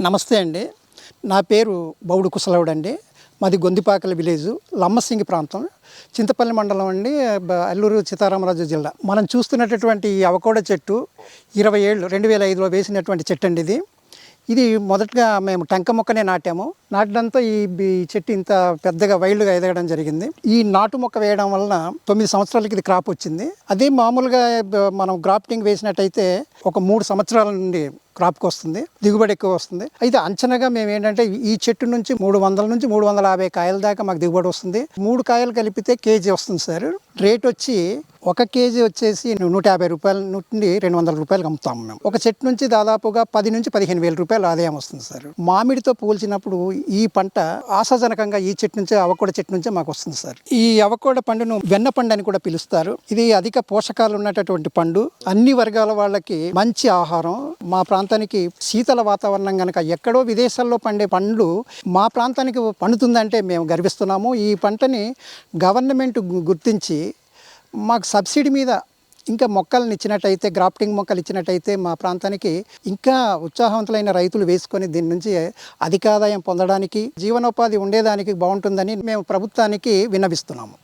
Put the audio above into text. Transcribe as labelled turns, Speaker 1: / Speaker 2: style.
Speaker 1: నమస్తే అండి. నా పేరు బౌడు కుసలవుడు అండి. మాది గొందిపాకల విలేజ్ లమ్మసింగి ప్రాంతం. చింతపల్లి మండలం అండి బ- అల్లూరు సీతారామరాజు జిల్లా. మనం చూస్తున్నటువంటి ఈ అవకోడ చెట్టు ఇరవై ఏళ్ళు రెండు వేల ఐదులో వేసినటువంటి చెట్టు అండి ఇది. ఇది మొదటగా మేము టెంక మొక్కనే నాటాము. నాటడంతో ఈ చెట్టు ఇంత పెద్దగా వైల్డ్గా ఎదగడం జరిగింది. ఈ నాటు మొక్క వేయడం వలన తొమ్మిది సంవత్సరాలకి ఇది క్రాప్ వచ్చింది. అదే మామూలుగా మనం గ్రాఫ్టింగ్ వేసినట్టయితే ఒక మూడు సంవత్సరాల నుండి క్రాప్కి వస్తుంది దిగుబడి ఎక్కువ వస్తుంది. అయితే అంచనాగా మేము ఏంటంటే ఈ చెట్టు నుంచి మూడు వందల నుంచి మూడు వందల యాభై కాయల దాకా మాకు దిగుబడి వస్తుంది. మూడు కాయలు కలిపితే కేజీ వస్తుంది సార్. రేట్ వచ్చి ఒక కేజీ వచ్చేసి నూట యాభై రూపాయల నుండి రెండు వందల రూపాయలకు అమ్ముతాము మేము. ఒక చెట్టు నుంచి దాదాపుగా పది నుంచి పదిహేను వేల రూపాయలు ఆదాయం వస్తుంది సార్. మామిడితో పోల్చినప్పుడు ఈ పంట ఆశాజనకంగా ఈ చెట్టు నుంచి అవకోడ చెట్టు నుంచే మాకు వస్తుంది సార్. ఈ అవకోడ పండును వెన్న పండు అని కూడా పిలుస్తారు. ఇది అధిక పోషకాలు ఉన్నటువంటి పండు. అన్ని వర్గాల వాళ్ళకి మంచి ఆహారం. మా ప్రాంతం ప్రాంతానికి శీతల వాతావరణం కనుక ఎక్కడో విదేశాల్లో పండే పండ్లు మా ప్రాంతానికి పండుతుందంటే మేము గర్విస్తున్నాము. ఈ పంటని గవర్నమెంట్ గుర్తించి మాకు సబ్సిడీ మీద ఇంకా మొక్కలను ఇచ్చినట్టయితే గ్రాఫ్టింగ్ మొక్కలు ఇచ్చినట్టయితే మా ప్రాంతానికి ఇంకా ఉత్సాహవంతులైన రైతులు వేసుకొని దీని నుంచి అధికాదాయం పొందడానికి జీవనోపాధి ఉండేదానికి బాగుంటుందని మేము ప్రభుత్వానికి విన్నవిస్తున్నాము.